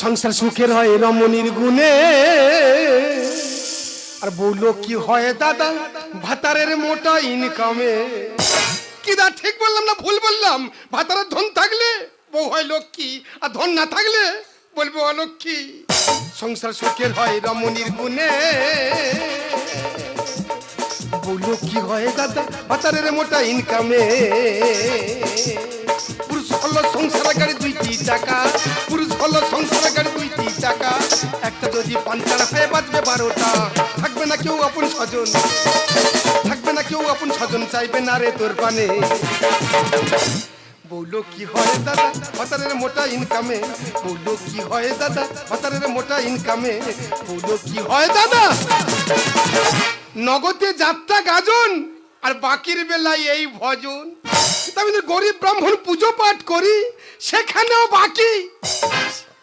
সংসার সুখের হয় রমণীর গুণে। আর বলল, কি হয় দাদা? ভাতারের মোটা ইনকামে কি দা, ঠিক বললাম না, ভুল বললাম? ভাতারের ধন থাকলে বউ হয় লক্ষ্মী, আর ধন না থাকলে বলব অলক্ষ্মী। সংসার সুখের হয় রমণীর গুণে। বলল, কি হয় দাদা? ভাতারের মোটা ইনকামে হলো সংসার গাড়ি দুইটি চাকা। পুরুষ হলো সংসার গাড়ি দুইটি চাকা। একটা যদি পাঞ্চার হয়ে বাজবে বারোটা, থাকবে না কেউ আপন স্বজন। থাকবে না কেউ আপন স্বজন, চাইবে না রে তোর পানে। বলল কি হয় দাদা? ভাতারের মোটা ইনকামে বলল কি হয় দাদা? ভাতারের মোটা ইনকামে বলল কি হয় দাদা? নগদে যাত্রা গাজন, আর বাকির বেলায় এই ভজন। আমি গরিব ব্রাহ্মণ পুজো পাঠ করি, সেখানেও বাকি।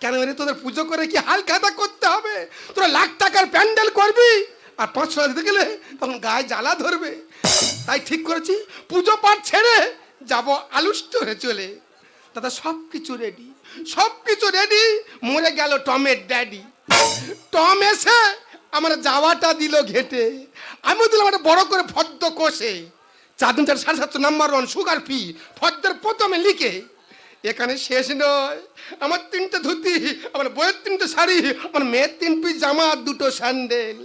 কেন রে, তোদের পুজো করে কি হাল খাতা করতে হবে? তোরা লাখ টাকার প্যান্ডেল করবি, আর পাঁচশো দিতে গেলে তখন গায়ে জ্বালা ধরবে। তাই ঠিক করেছি, পুজো পাঠ ছেড়ে যাব আলু স্টোরে চলে। দাদা সব কিছু রেডি সব কিছু রেডি মরে গেল টমের ড্যাডি টম এসে আমার যাওয়াটা দিল ঘেটে। আমিও দিলাম একটা বড় করে ফদ্দ কষে। চার দিন চার সাড়ে সাতশো নাম্বার ওয়ান, সুগার ফি ফদ্দের প্রথমে লিখে, এখানে শেষ নয়। আমার তিনটে ধুতি, আমার বইয়ের তিনটে শাড়ি, আমার মেয়ের তিন পিস জামা আর দুটো স্যান্ডেল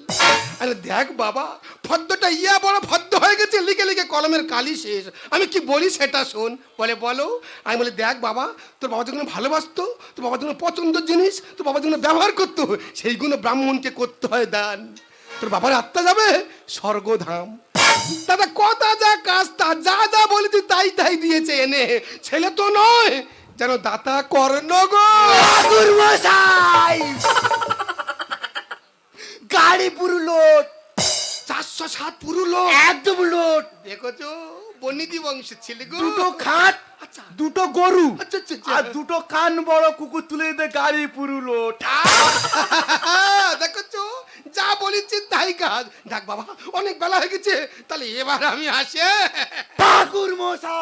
আরে দেখ বাবা, ফদ্দটা ইয়া বড় ফদ্দ হয়ে গেছে, লিখে লিখে কলমের কালি শেষ। আমি কি বলি সেটা শোন, বলে বলো। আমি বলি, দেখ বাবা, তোর বাবা যখন ভালোবাসতো, তোর বাবা যখন পছন্দের জিনিস, তোর বাবা যখন ব্যবহার করতো, সেইগুলো ব্রাহ্মণকে করতে হয় দান। তোর বাবার আত্মা যাবে স্বর্গধাম। দাদা কথা যা কাজ তা যা যা বলেছি তাই তাই দিয়েছে এনে। ছেলে তো নয় যেন দাতা কর্ণ গো। মশাই। গাড়ি পুরো লোড চারশো সাত পুরো লোট। একদম লোড দেখেছ বনিদি বংশের ছেলে গো। দুটো খাট দুটো গরু আচ্ছা, আচ্ছা, আচ্ছা। আর দুটো কান বড় কুকুর তুলে দিতে গাড়ি পুরুলো দেখছ যা বলেছি তাই কাজ। দেখ বাবা অনেক বেলা হয়ে গেছে তাহলে এবার আমি আসে। ঠাকুর মশাই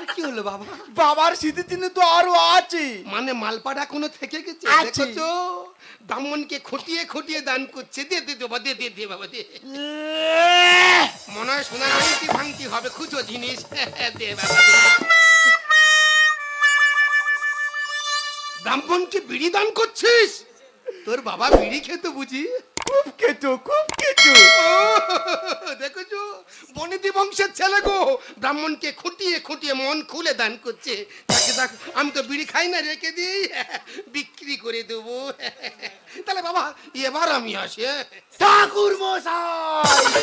আবার কি হলো বাবা? বাবার স্মৃতিচিহ্ন তো আরও আছে। মানে মালপাড়া এখনও থেকে গেছে? আছে। দেখেছ ব্রাহ্মণকে খটিয়ে খটিয়ে দান করছে। দে দে দে বাবা দে দে দে বাবা দে। মনে হয় ভাঙতি ভাঙতি হবে খুঁজো জিনিস। দে বাবা দে। ব্রাহ্মণকে বিড়ি দান করছিস? তোর বাবা বিড়ি খেতে বুঝি? খুব কেটো খুব দেখো দেখেছ? বনিদি বংশের ছেলে গো। ব্রাহ্মণকে খুঁটিয়ে খুঁটিয়ে মন খুলে দান করছে। তাকে দেখ আমি তো বিড়ি খাই না রেখে দিই। বিক্রি করে দেবো। তাহলে বাবা এবার আমি আসি হ্যাঁ? ঠাকুর মশাই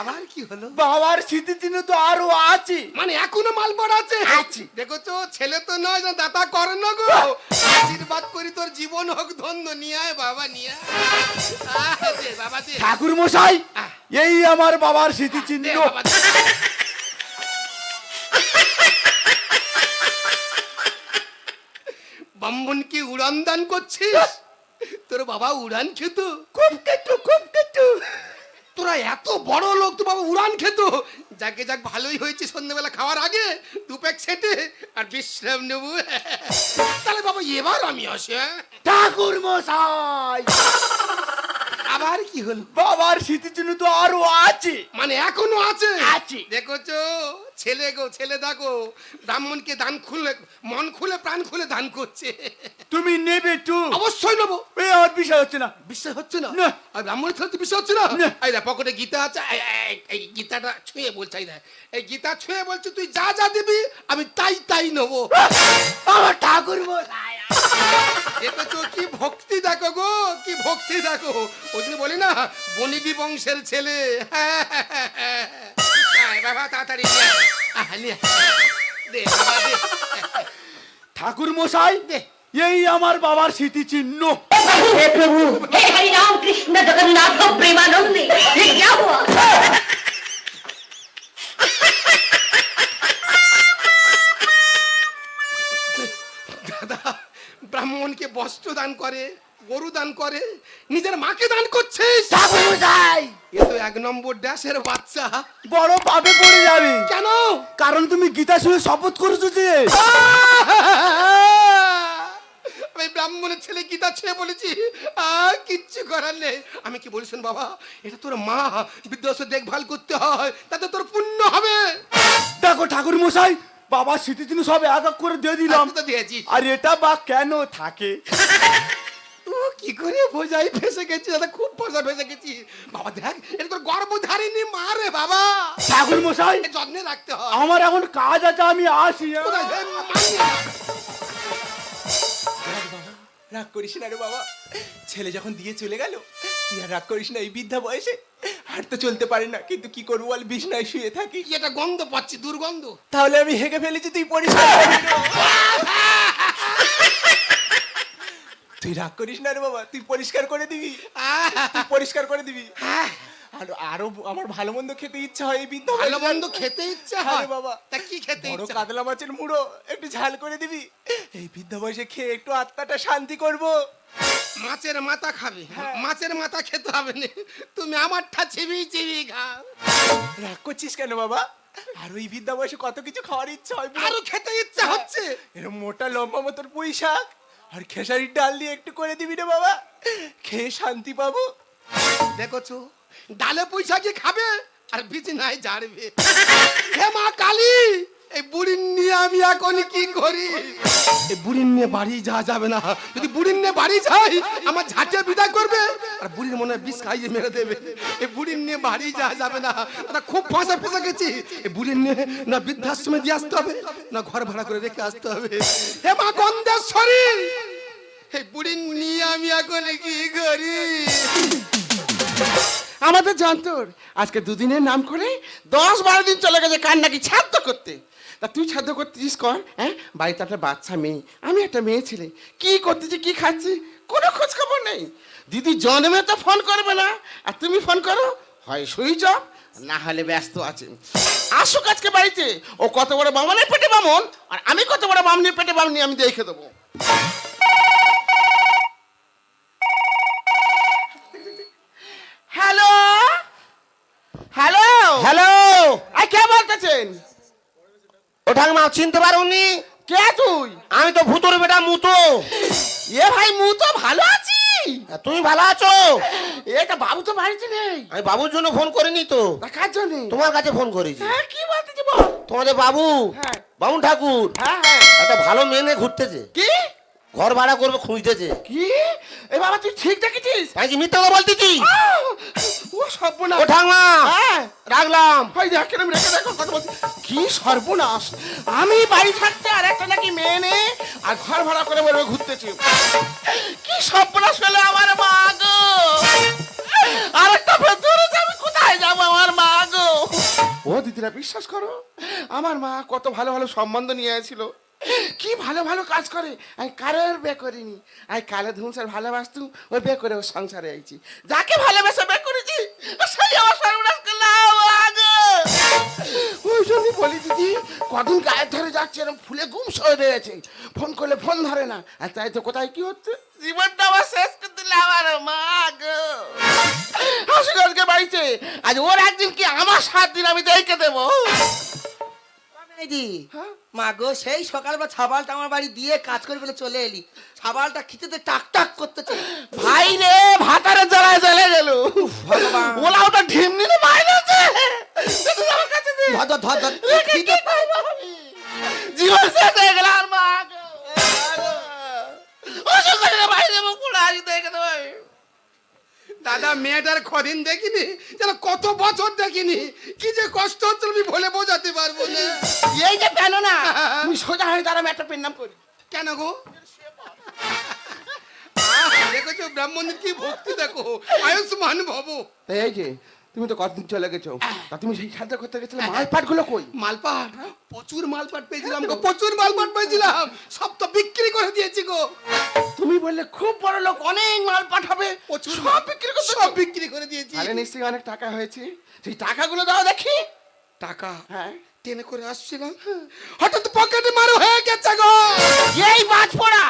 আবার কি হলো? বাবার স্মৃতিচিহ্ন তো আরও আছে। মানে এখনও মালপড় আছে? আছে। দেখেছ ছেলে তো নয় না দাতা করে না গো। আশীর্বাদ করি তোর জীবন হোক ধন্য নিয়ে আয় বাবা নিয়ে আয়। বাবা দে। ঠাকুর মশাই এই আমার বাবার স্মৃতিচিহ্ন। উড়ান দান করছিস? তোর বাবা উড়ান খেত। খুব কেটো খুব কেটো। তোরা এত বড় লোক তো বাবা উড়ান খেত। যাকে যাক ভালোই হয়েছে সন্ধ্যেবেলা খাওয়ার আগে দু প্যাক সেটে আর বিশ্রাম নেব। তাহলে বাবা এবার আমি আসি হ্যাঁ? ঠাকুর মশাই। আবার কি হলো? বাবার স্মৃতিচিহ্ন তো আরও আছে। মানে এখনও আছে? আছে। দেখোছো? ছেলে গো ছেলে দেখো ব্রাহ্মণকে দান খুলে মন খুলে প্রাণ খুলে দান করছে। তুমি নেবে তো। অবশ্যই নেব। আমার বিষয় হচ্ছে না। বিশ্বাস হচ্ছে না? না। আর ব্রাহ্মণের ছেলে তো বিশ্বাস হচ্ছে না? না। এই দেখ পকেটে গীতা আছে এই, গীতাটা ছুঁয়ে বলছে দেখ। এই গীতা ছুঁয়ে বলছে তুই যা যা দিবি আমি তাই তাই নেব। আমার ঠাকুর দেখেছ কি ভক্তি দেখো গো কি ভক্তি দেখো। ওই বলি না বনিদি বংশের ছেলে বাবা তাড়াতাড়ি বাবা দে। ঠাকুর মশাই দে। এই আমার বাবার স্মৃতিচিহ্ন हे प्रभु हे हरि राम कृष्ण जगन्नाथ प्रेमानंदी ये क्या हुआ দাদা ব্রাহ্মণকে বস্ত্র দান করে গরু দান করে নিজের মাকে দান করছিস ঠাকুর মশাই এ তো এক নম্বর ড্যাশের বাচ্চা বড় পাপে পড়ে যাবে কেন কারণ তুমি গীতা শুনে শপথ করেছো যে ব্রাহ্মণের ছেলে গীতা ছেয়ে বলেছি। আর কিচ্ছু করার নেই। আমি কি বলিস বাবা এটা তোর মা বিদ্যাস দেখভাল করতে হয় তাতে তোর পুণ্য হবে। দেখো ঠাকুর মশাই বাবা স্মৃতি জিনিস সব এক এক করে দিয়ে দিলাম। তো দিয়েছি। আর এটা বা কেন থাকে? কি করে বোঝাই? ফেসে গেছি দাদা খুব পয়সা ফেসে গেছি। বাবা দেখ এটা তোর গর্ভধারিণী মা রে বাবা। ঠাকুর মশাই যত্নে রাখতে হয়। আমার এখন কাজ আছে আমি আসি হ্যাঁ? কোথায়? রাগ করিস না রে বাবা। ছেলে যখন দিয়ে চলে গেল তুই আর রাগ করিস না এই বৃদ্ধা বয়সে। আর তো চলতে পারে না কিন্তু কি করব বল বিছনায় শুয়ে থাকি। এটা গন্ধ পাচ্ছি দুর্গন্ধ। তাহলে আমি হেগে ফেলেছি তুই পরিষ্কার করবি না। তুই রাগ করিস না রে বাবা তুই পরিষ্কার করে দিবি। আহ, তুই পরিষ্কার করে দিবি। আহ, আর আরও আমার ভালো মন্দ খেতে ইচ্ছা হয় এই বৃদ্ধা ভালো মন্দ খেতে ইচ্ছা হ্যাঁ হয়? বাবা। তা কি খেতে ইচ্ছা? কাতলা মাছের মুড়ো একটু ঝাল করে দিবি? এই বৃদ্ধা বয়সে খেয়ে একটু আত্মাটা শান্তি করব। মাছের মাথা খাবে। মাছের মাথা খেতে হবে না। তুমি আমারটা চিবি চিবি খাও। রাগ করছিস কেন বাবা? আর ওই বিদ্যা বয়সে কত কিছু খাওয়ার ইচ্ছা হয়। আরও খেতে ইচ্ছা হচ্ছে? এরকম মোটা লম্বা মতন পুঁই শাক আর খেসারির ডাল দিয়ে একটু করে দিবি রে বাবা। খেয়ে শান্তি পাবো। দেখছ ডালে পয়সা কি খাবে? আর বিছনায় ঝাড়বে। হে মা কালী, এই বুড়ির নিয়ে আমি এখন কি করি? এই বুড়ির নিয়ে বাড়ি যাওয়া যাবে না। যদি বুড়ির নিয়ে বাড়ি যাই, আমার ঝাঁটে বিদায় করবে। আর বুড়ির মনে বিষ খাইয়ে মেরে দেবে। এই বুড়ির নিয়ে বাড়ি যাওয়া যাবে না। দাদা, খুব ফাঁসা ফেসে গেছি। এই বুড়ির নিয়ে না বৃদ্ধাশ্রমে দিয়ে আসতে হবে, না ঘর ভাড়া করে রেখে আসতে হবে। হে মা গন্ধেশ্বরী, এই বুড়ির নিয়ে আমি এখন কি করি? আমাদের যন্তর আজকে দুদিনের নাম করে দশ বারো দিন চলে গেছে কার নাকি ছাদ্য করতে। তা তুই ছাদ্য করতেছিস কর হ্যাঁ? বাড়িতে একটা বাচ্চা মেয়ে, আমি একটা মেয়ে ছেলে। কি করতেছি, কি খাচ্ছি? কোনো খোঁজ খবর নেই। দিদি জন্মে তো ফোন করবে না। আর তুমি ফোন করো, হয় সুইচ অফ, না হলে ব্যস্ত আছে। আসুক আজকে বাড়িতে। ও কত বড় বামনের পেটে বামন, আর আমি কত বড় বামনের পেটে বামনি আমি দেখে দেবো। কে বলতেছেন ও ঠাকুমা চিনতে পারোনি? কে তুই? আমি তো ভূতর বেটা মুতো। এ ভাই মু তো ভালো আছি? তুমি ভালো আছো? এটা বাবু তো বাড়িতে নেই। আমি বাবুর জন্য ফোন করিনি তো। কার জন্য? তোমার কাছে ফোন করেছি। হ্যাঁ কি বলতেছি বল তোমাদের বাবু হ্যাঁ। বাবুন ঠাকুর হ্যাঁ হ্যাঁ। একটা ভালো মেয়ে নিয়ে ঘুরতেছে। কি? ঘর ভাড়া করব খুঁজতেছে কি? এ বাবা তুই ঠিক দেখেছিস? তাই কি মিথ্যা কথা বলতেছি আহ! ও সর্বনাশ। ও ঠাকুমা হ্যাঁ। রাখলাম। ভাই দেখ কেন রেখে দেখো কথা বলছি। কি সর্বনাশ। আমি বাড়ি থাকতে আর একটা নাকি মেয়ে নে আর ঘর ভাড়া করে বেরোবে ঘুরতেছি। কি সর্বনাশ হলো আমার মা গো। আর একটা ভেতরে আমি কোথায় যাব আমার মা গো? ও দিদিরা বিশ্বাস করো। আমার মা কত ভালো ভালো সম্বন্ধ নিয়ে এসেছিল। কি ভালো ভালো কাজ করে? আমি কারোর বে করিনি। আমি কালে ধুমসার ভালোবাসতু ওই বে করে ওর সংসারে আইছি। যাকে ভালোবেসে বে করেছি সেই আমার সর্বনাশ করলাম আগে! ওই জন্যই বলি, দিদি, কদিন গায়ের ধরে যাচ্ছে এরকম ফুলে গুম হয়ে রয়েছে। ফোন করলে ফোন ধরে না। আর তাই তো কোথায় কি হচ্ছে? জীবনটা আমার শেষ করে দিলে আমার মা গো আসুক আজকে বাড়িতে, আজ ওর একদিন কি আমার সাত দিন আমি দেখে দেবো? মেয়েদি হ্যাঁ? মা গো সেই সকালবেলা ছাবালটা আমার বাড়ি দিয়ে কাজ করে বলে চলে এলি। ছাবালটা খিচেতে টাক টাক করতেছে। ভাই রে ভাতারে জ্বালায় জ্বলে গেল। ভগবান। ওলা ওটা ঢিম নিলে আমার ধর ধর ধর দাদা মেয়েটার কদিন দেখিনি যেন কত বছর দেখিনি। কি যে কষ্ট হচ্ছে আমি বলে বোঝাতে পারব না। এই যে কেন না তুমি সোজা হয়ে তারা একটা পেন নাম করি। কেন গো? দেখেছ ব্রাহ্মণের কি ভক্তি দেখো। আয়ুষ্মান ভব। এই যে তুমি তো কতদিন চলে গেছো? তা তুমি সেই খাদ্য করতে গেছিলে? মালপাটগুলো কই? মালপাট প্রচুর মালপাট পেয়েছিলাম গো প্রচুর মালপাট পেয়েছিলাম। সব তো বিক্রি করে দিয়েছি গো। তুমি বললে খুব বড় লোক অনেক মাল পাঠাবে প্রচুর সব বিক্রি করে সব বিক্রি করে দিয়েছি। আরে নিশ্চয়ই অনেক টাকা হয়েছে। সেই টাকাগুলো দাও দেখি। টাকা হ্যাঁ? টেনে করে আসছিলাম। হঠাৎ পকেটে মারো হয়ে গেছে গো। এই মাছ পড়া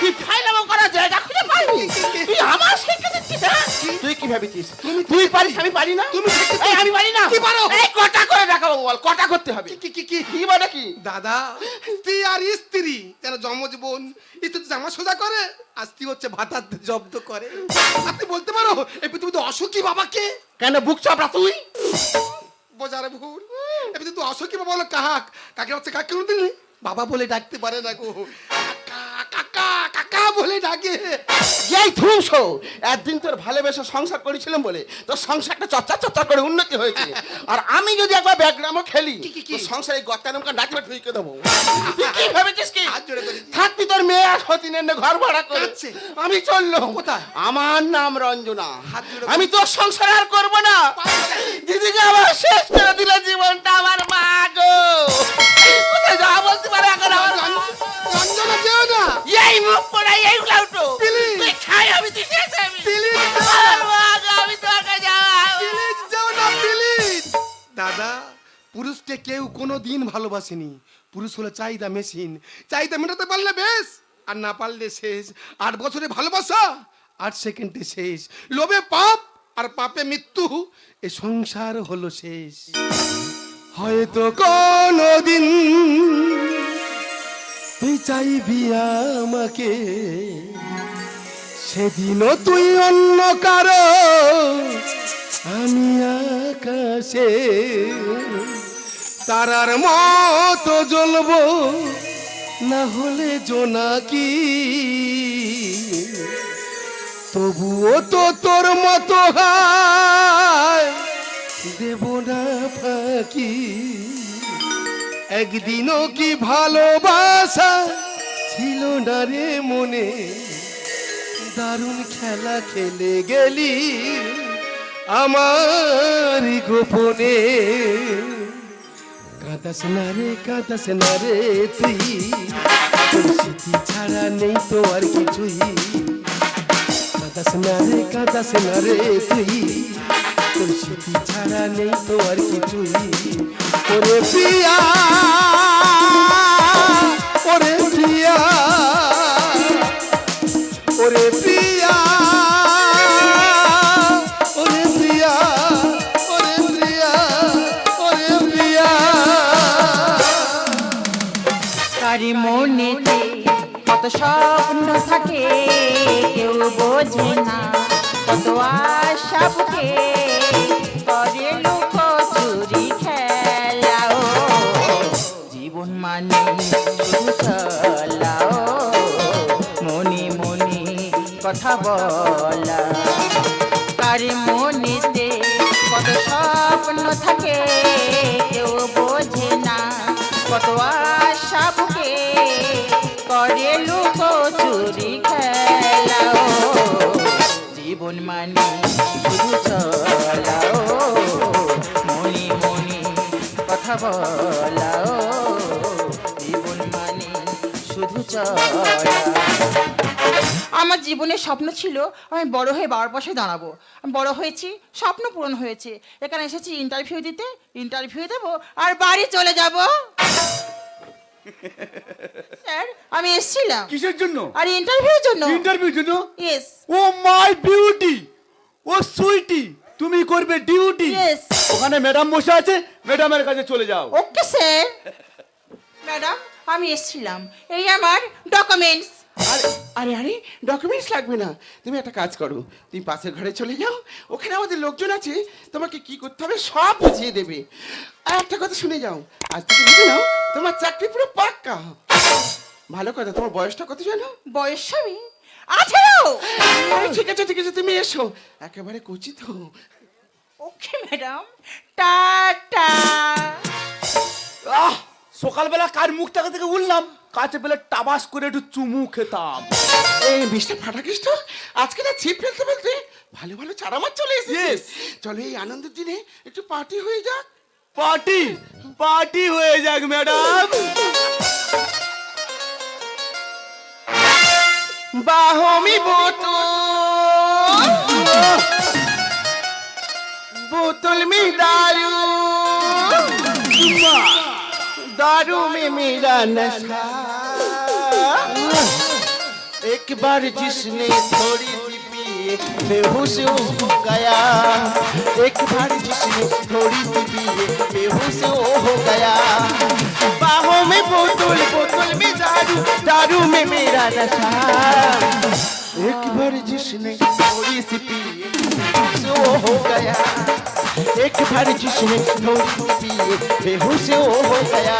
তুই ফাইলামো করা জায়গা খুঁজে পাইনি তুই আমার শিখে দিচ্ছিস হ্যাঁ? তুই কি ভেবেছিস তুই পারিস আমি পারি না? তুমি এই, আমি পারি না। কি পারো? এই কটা করে দেখাবো বল কটা করতে হবে? কি কি কি? কি মানে কি? দাদা স্ত্রী আর স্ত্রী যেন জমজ বোন। স্ত্রী তো জামা সোজা করে আর স্ত্রী হচ্ছে ভাতার জব্দ করে। আপনি বলতে পারো এই পৃথিবীতে অসুখী বাবাকে কেন বুক চাপড়া তুই? বোঝারে ভুল। এবার তুই অসুখী বাবা বলো? কাহাক? কাকে হচ্ছে? কাকে দিলি বাবা বলে ডাকতে পারে না গো। বলে ডাকে। এই ধ্বংস একদিন তোর ভালোবেসে সংসার করেছিলাম বলে তোর সংসারটা চর্চা চর্চা করে উন্নতি হয়েছে। আর আমি যদি একবার ব্যাকগ্রামও খেলি সংসারে গত্তানুকা ডাকবে ঢুকে দেবো। কি ভেবেছিস কি? হাত জোড়ে ধরেছি। থাকবি তোর মেয়ে আর সতীনের ঘর ভাড়া করে। কাঁদছে। আমি চলল কোথায়? আমার নাম রঞ্জনা। আমি তোর সংসার আর করব না। দিদিকে আমার শেষ করে দিল জীবনটা আমার মা গো। কোথায় যাওয়া বলতে পারে এখন আমার? রঞ্জনা যেও না। এই মুখ পড়াই এই উল্টো Please. তুই খাই আমি তুই শেষ আমি Please, আমার মা গো, আমি তোমাকে যাওয়া যাও না প্লিজ দাদা পুরুষকে কেউ কোনো দিন ভালোবাসেনি। পুরুষ হলো চাহিদা মেশিন। চাহিদা মেটাতে পারলে বেশ আর না পারলে শেষ। আট বছরে ভালোবাসা আট সেকেন্ডে শেষ। লোভে পাপ আর পাপে মৃত্যু এ সংসার হলো শেষ। হয়তো কোনো দিন তুই চাইবি আমাকে? সেদিনও তুই অন্য কারও, আমি আকাশে। তারার মতো জ্বলব, না হলে জোনাকি তবুও তো তোর মতো হয়, দেব না ফাঁকি। একদিনও কি ভালোবাসা ছিল না রে মনে? দারুণ খেলা খেলে গেলি আমার গোপনে। কাঁদাস না রে, কাঁদাস না রে তুই তোর স্মৃতি ছাড়া নেই তো আর কিছুই। কাঁদাস না রে, কাঁদাস না রে তুই, তোর স্মৃতি ছাড়া নেই তো আর কিছুই। ওরে প্রিয়া ওরে প্রিয়া ওরে প্রিয়া ওরে প্রিয়া ওরে প্রিয়া ওরে প্রিয়া। তারি মনেতে কত স্বপ্ন থাকে, কেউ বোঝে না, কত আশা বুকে। কথা বলা। তারি মনেতে কত স্বপ্ন থাকে, কেউ বোঝে না কত আশা বুকে। করে লোক চুরি খেলাও জীবন মানে শুধু চলাও মনে মনে কথা বলাও জীবন মানে শুধু চলা। আমার জীবনের স্বপ্ন ছিল আমি বড় হয়ে বাবার পাশে দাঁড়াবো। আমি বড় হয়েছি স্বপ্ন পূরণ হয়েছে। এখানে এসেছি ইন্টারভিউ দিতে ইন্টারভিউ দেবো আর বাড়ি চলে যাব। স্যার আমি এসেছিলাম। কিসের জন্য? আর ইন্টারভিউর জন্য। ইন্টারভিউ জন্য? Yes oh my beauty oh sweetie তুমি করবে ডিউটি। Yes. ওখানে ম্যাডাম বসে আছে ম্যাডামের কাছে চলে যাও। ওকে স্যার ম্যাডাম আমি এসেছিলাম। এই আমার ডকুমেন্টস আরে আরে আরে ডকুমেন্টস লাগবে না। তুমি একটা কাজ করো তুমি পাশের ঘরে চলে যাও ওখানে আমাদের লোকজন আছে তোমাকে কি করতে হবে সব বুঝিয়ে দেবে। আর একটা কথা শুনে যাও আজ থেকে বুঝে নাও তোমার চাকরি পুরো পাক্কা। ভালো কথা তোমার বয়সটা কত জানো? বয়স আমি আঠেরো। ঠিক আছে ঠিক আছে তুমি এসো। একেবারে কচি তো। Okay madam. টাটা। সকালবেলা কার মুখ থেকে থেকে উঠলাম? কাছে পেলে টাবাস করে একটু চুমু খেতাম। এই মিস্টার ফাটাকৃষ্ট আজকে না ছিপ ফেলতে ফেলতে ভালো ভালো চারা মাছ চলে এসেছিস চলো এই আনন্দের দিনে একটু পার্টি হয়ে যাক। পার্টি পার্টি হয়ে যাক ম্যাডাম। বাহমি বোতল। বোতল মি দারু। দারু মে মেরা নশা। एक बार जिसने थोड़ी सी पी बेहोश हो गया। एक बार जिसने थोड़ी सी पिए बेहोश हो गया। बाहों में बोतल बोतल में दारू दारू में मेरा नशा। एक बार जिसने थोड़ी सी पिए बेहोश हो गया। एक बार जिसने थोड़ी सी पिए बेहोश हो गया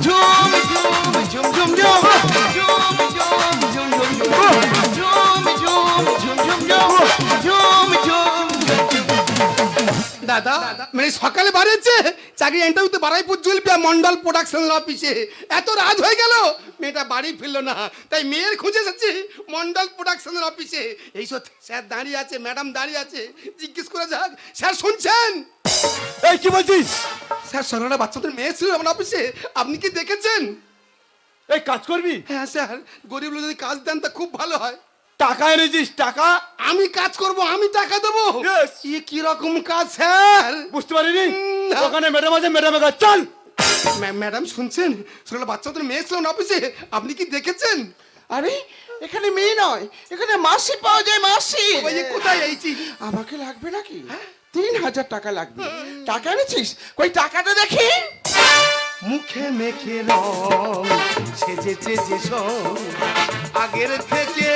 झूम झूम झूम झूम झूम झूम झूम झूम झूम झूम झूम झूम झूम झूम झूम झूम দাদা মানে সকালে বাড়িয়েছে চাকরি ইন্টারভিউতে বারাইপুর জুলপিয়া মন্ডল প্রোডাকশন অফিসে এত রাত হয়ে গেল। মেয়েটা বাড়ি ফিরলো না। তাই মেয়ের খুঁজে এসেছি মন্ডল প্রোডাকশনের অফিসে এই সব স্যার দাঁড়িয়ে আছে ম্যাডাম দাঁড়িয়ে আছে। জিজ্ঞেস করে যাক স্যার শুনছেন? এই কি বলছিস? স্যার সরলা বাচ্চাদের মেয়ে ছিল আমার অফিসে আপনি কি দেখেছেন? এই কাজ করবি? হ্যাঁ স্যার। গরিব লোক যদি কাজ দেন তা খুব ভালো হয়। টাকা এনেছিস টাকা আমি কাজ করব আমি টাকা দেবো। Yes. কি রকম কাজ স্যার? বুঝতে পারিনি। ওখানে ম্যাডাম আছে ম্যাডামে কাজ চল! ম্যাডাম শুনছেন? সরলা বাচ্চাদের মেয়ে ছিল না অফিসে আপনি কি দেখেছেন? আরে এখানে মেয়ে নয় এখানে মাসি পাওয়া যায় মাসি। ওই কোথায় এইছি আমাকে লাগবে নাকি? তিন হাজার টাকা লাগবে। টাকা এনেছিস? কই টাকাটা দেখি। মুখে মেখে রং সেজেছে যে আগের থেকে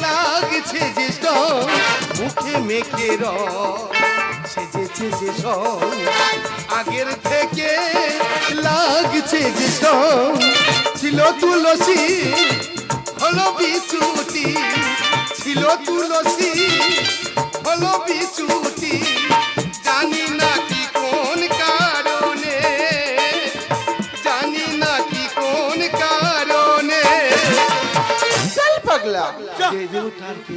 লাগছে যে মুখে মেখে রং সেজেছে যে আগের থেকে লাগছে যে ছিল তুলসী, হলো বিচুটি ছিল তুলসী, হলো বিচুটি দেহুটাকে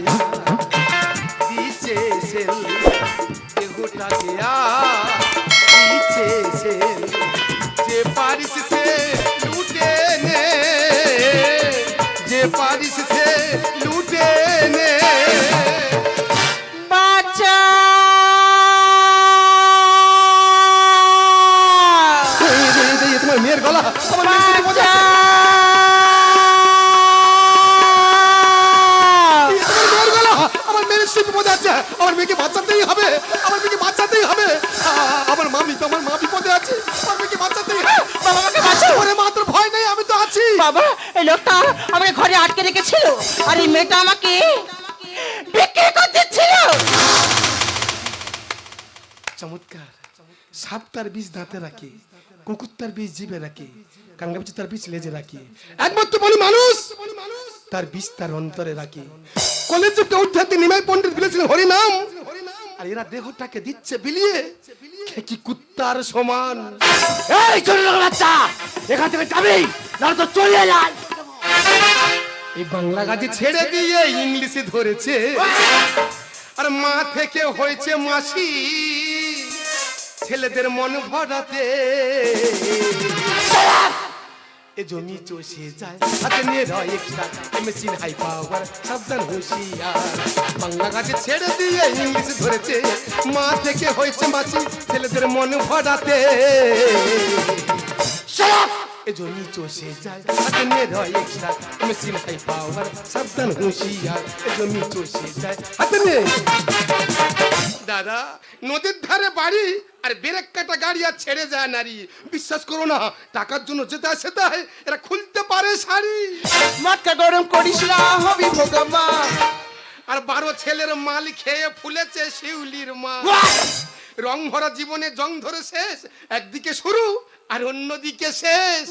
দেহুটাকে আমার মা বিপদে আছে। আমার মেয়েকে বাচ্চাতেই হবে বাবা আমাকে বাঁচাও ওরে মাত্র ভয় নেই আমি তো আছি। বাবা এই লোকটা আমাকে ঘরে আটকে রেখেছিল। আর এই মেয়েটা আমাকে বিক্রি করতে ছিল চমৎকার। সাপ তার বীজ দাঁতে রাখে কুকুর তার বীজ জিভে রাখে কাঙ্গাবিচি তার বীজ লেজে রাখে। একমাত্র বলি মানুষ তার বীজ তার অন্তরে রাখে। কলেজে উঠাতে নিমাই পণ্ডিত বলেছিলেন হরিনাম। আর এরা দেহটাকে দিচ্ছে বিলিয়ে খেকি কুত্তার সমান? এই ছোট লোক বাচ্চা এখান থেকে যাবি না তো চলে যায় এই বাংলা গাছে ছেড়ে দিয়ে ইংলিশে ধরেছে। আর মা থেকে হয়েছে মাসি ছেলেদের মন ভরাতে। এ জমি চষে যায় হাতে নিয়ে রয় এক্সট্রা মেশিন হাই পাওয়ার সাবধান হুঁশিয়ার বাংলা গাছে ছেড়ে দিয়ে ইংলিশ ধরেছে মা থেকে হয়েছে মাসি ছেলেদের মন ভরাতে এ জমি চষে যায় হাতে রয় এক্সট্রা মেশিন হাই পাওয়ার সাবধান হুঁশিয়ার এ জমি চষে যায় হাতে দাদা নদীর ধারে বাড়ি আর ব্রেক কাটা গাড়ি আর ছেড়ে যায় নারী। বিশ্বাস করো না টাকার জন্য যেতে এরা খুলতে পারে শাড়ি। মাথা গরম করিস না হবি আর বারো ছেলের মাল খেয়ে ফুলেছে শিউলির মা। রং ভরা জীবনে জং ধরে শেষ। একদিকে শুরু আর অন্যদিকে শেষ।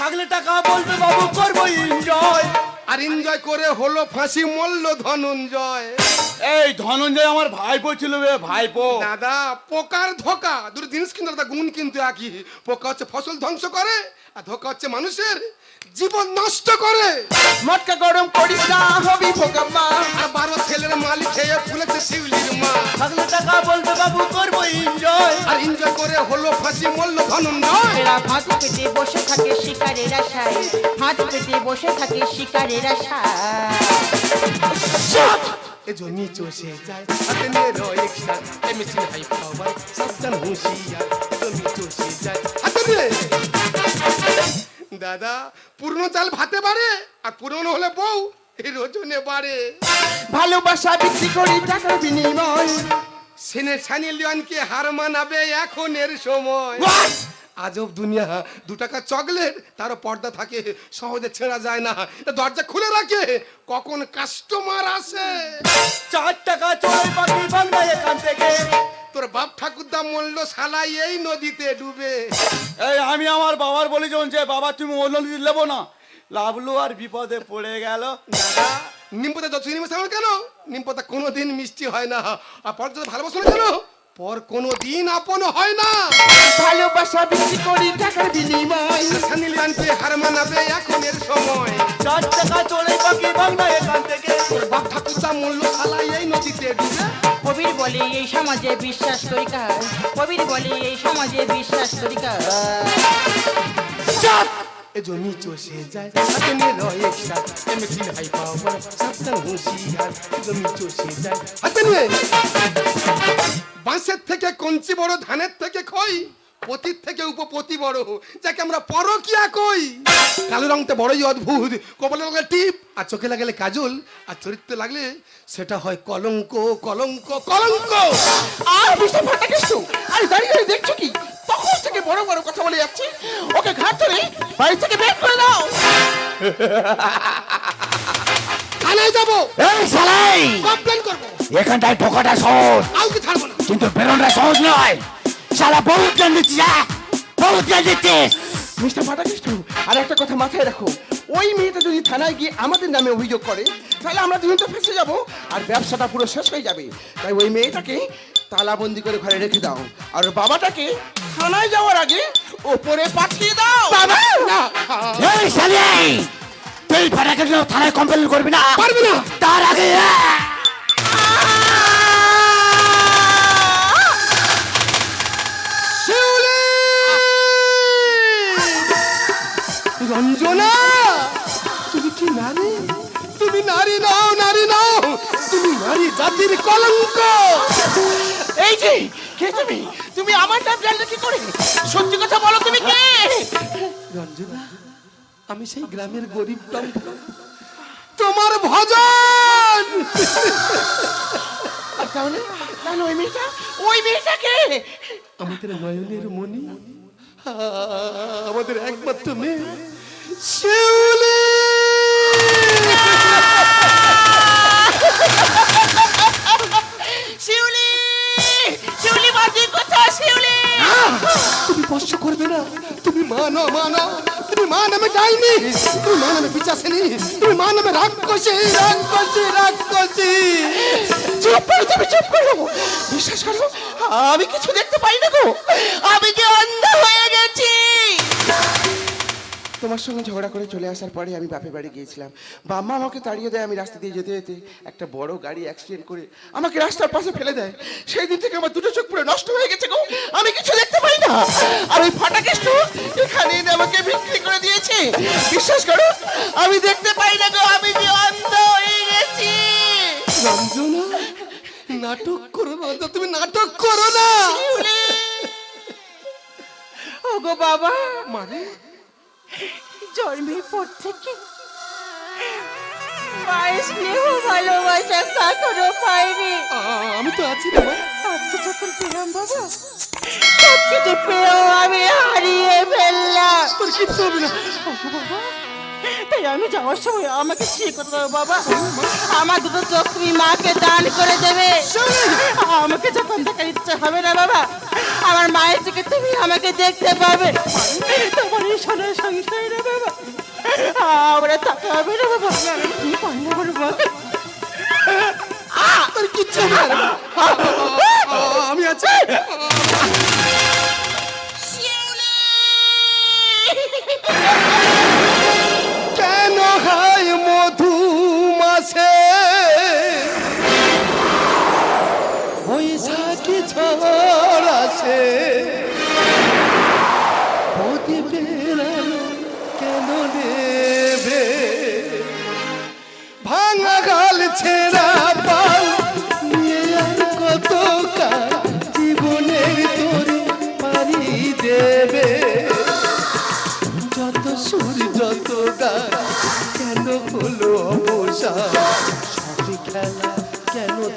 থাকলে টাকা বলবে বাবু করব এনজয় আর এনজয় করে হলো ফাঁসি মল্ল ধনঞ্জয়। এই ধনঞ্জয় আমার ভাইপো ছিল বে ভাইপো। দাদা পোকার ধোকা। দুটো জিনিস কিন্তু দাদা গুণ কিন্তু একই। পোকা হচ্ছে ফসল ধ্বংস করে আর ধোকা হচ্ছে মানুষের জীবন নষ্ট করে। মটকা গরম করিস না হবি ভোগাম্মা আর বারো ছেলের মালিক খেয়ে ফুলেছে শিউলির মা। থাকলে টাকা বলবে বাবু এনজয় আর এনজয় করে হলো ফাঁসি মল্ল ধনঞ্জয় এরা ভাত পেতে বসে থাকে শিকারের আশায়। ভাত পেতে বসে থাকে শিকারের আশায়। এ জমি চষে যায় হাতে নিয়ে রয় এক্সট্রা এ মেশিন হাই পাওয়ার সাবধান হুঁশিয়ার। এ জমি চষে যায় দাদা পুরনো চাল ভাতে পারে আর পুরনো হলে বউ এই রোজনে বাড়ে। ভালোবাসা বিক্রি করি টাকার বিনিময়। সেনে সানি লিওনকে হার মানাবে এখনের সময়। আজব দুনিয়া দু টাকা চকলেট তারও পর্দা থাকে সহজে ছেঁড়া যায় না। দরজা খুলে রাখে কখন কাস্টমার আসে। চার টাকা চড়ে পাখি বাংলা এখান থেকে। তোর বাপ ঠাকুরদা মরলো শালাই এই নদীতে ডুবে। এই আমি আমার বাবার বলি যখন যে বাবা তুমি অন্য নদী নেব না। লাভলু আর বিপদে পড়ে গেল। দাদা নিমপোতা যত নিমে সামনে কেন নিমপোতা কোনোদিন মিষ্টি হয় না। আর পর যদি ভালোবাসো না কেন পর কোনোদিন আপন হয় না। ভালোবাসা বিক্রি করি টাকার বিনিময়। সানি লিওনকে হার মানাবে এখনের সময়। চার টাকা চড়ে পাখি বাংলা এখান থেকে। তোর বাপ ঠাকুরদা মরলো শালাই এই নদীতে ডুবে। কবির বলে এই সমাজে বিশ্বাস করি কার? কবির বলে এই সমাজে বিশ্বাস করি কার? জমি চষে যায় হাতে নিয়ে রয় একসাথ এমএসিন হাই পাওয়ার সাবধান হুঁশিয়ার জমি চষে যায় হাতে নিয়ে বাঁশের থেকে কঞ্চি বড় ধানের থেকে খই পতির থেকে উপপতি বড় যাকে আমরা পরকিয়া কই। কালো রংটা বড়ই অদ্ভুত। কপালে লাগলে টিপ আর চোখে লাগালে কাজল আর চরিত্রে লাগলে সেটা হয় কলঙ্ক কলঙ্ক কলঙ্ক। আর মিস্টার ফাটাকেষ্ট আরে দাঁড়িয়ে দাঁড়িয়ে দেখছ কি? তখন থেকে বড় বড় কথা বলে যাচ্ছে। ওকে ঘাট ধরে বাড়ি থেকে বের করে দাও। থানায় যাব। এই শালাই! কমপ্লেন করব। এখানটায় ঢোকাটা সহজ। কাউকে ছাড়বো না। কিন্তু বেরোনটা সহজ নয়। শালা বহুত জ্ঞান দিচ্ছিস হ্যাঁ বহুত জ্ঞান দিচ্ছিস মিস্টার ফাটাকেষ্ট আর একটা কথা মাথায় রাখো। ওই মেয়েটা যদি থানায় গিয়ে আমাদের নামে অভিযোগ করে তাহলে আমরা দুজন তো ফেসে যাব আর ব্যবসাটা পুরো শেষ হয়ে যাবে। তাই ওই মেয়েটাকে তালাবন্দি করে ঘরে রেখে দাও আর বাবাটাকে থানায় যাওয়ার আগে ওপরে পাঠিয়ে দাও। বাবা! এই শালি তুই ফাটাকে থানায় কমপ্লেন করবি না? পারবি না। তার আগে রঞ্জনা তুমি কি নারী? তুমি নারী নাও নারী নাও! তুমি নারী জাতির কলঙ্ক! এই যে, কে তুমি? তুমি আমার নাম জানলে কি করে? সত্যি কথা বলো তুমি কে? রঞ্জনা, আমি সেই গ্রামের গরিব। তোমার ভজন! আর তাহলে তাহলে ওই মেয়েটা? ওই মেয়েটাকে আমাদের নয়নের মনি আমাদের একমাত্র মেয়ে। শিউলি! শিউলি শিউলি বাজি কথা শিউলি? তুমি স্পর্শ করবে না। তুমি মানো মানো তুমি মা নামে ডাইনি। তুমি মা নামে পিচাসেনি। তুমি মা নামে রাক্ষসী। রাক্ষসী রাক্ষসী। চুপ করো তুমি চুপ করো। বিশ্বাস করো আমি কিছু দেখতে পাই না গো। আমি যে অন্ধ হয়ে গেছি। তোমার সঙ্গে ঝগড়া করে চলে আসার পরে আমি বাপের বাড়ি গিয়েছিলাম। বাম্মা আমাকে তাড়িয়ে দেয় আমি রাস্তা দিয়ে যেতে যেতে। একটা বড় গাড়ি অ্যাক্সিডেন্ট করে আমাকে রাস্তার পাশে ফেলে দেয়। সেই দিন থেকে আমার দুটো চোখ পুরো নষ্ট হয়ে গেছে গো। আমি কিছু দেখতে পাই না। আর ওই ফাটা কেষ্ট এখানে এনে আমাকে বিক্রি করে দিয়েছে। বিশ্বাস করো আমি দেখতে পাই না গো আমি যে অন্ধ হয়ে গেছি। রঞ্জনা নাটক করো না তুমি নাটক করো না। ওগো বাবা মানে? জন্মের পর থেকে মায়ের স্নেহ ভালোবাসা কখনো পাইনি। আমি তো আছি রে মা। আজকে যখন পেলাম বাবা সবকিছু পেয়েও আমি হারিয়ে ফেললাম। তোর কিচ্ছু হবে না। বাবা তাই আমি যাওয়ার সময় আমাকে ঠিক করে দেবো বাবা। আমার দুটো চোখ তুমি মাকে দান করে দেবে। আমাকে যখন দেখার ইচ্ছে হবে না বাবা আমার মায়ের থেকে তুমি আমাকে দেখতে পাবে। তোমার এই সোনার সংসারে বাবা। আমরা তাকে হবে না বাবা। কি পারলে আমার তোর কিচ্ছু হবে না। আ, আ, আমি আছি।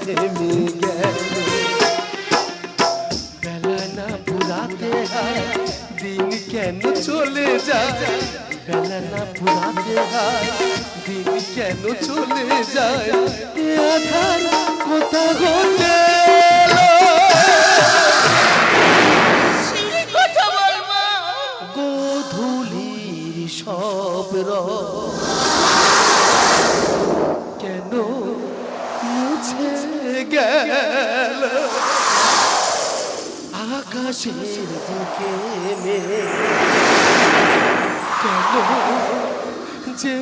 থেমে গেল বেলা না পুরাতে হয় দিন কেন চলে যায়? বেলা না পুরাতে হয় দিন কেন চলে যায়? আধার কোথা ঘটে গোধূলির সব রং গেল। আকাশের বুকে মেয়ে কেন যে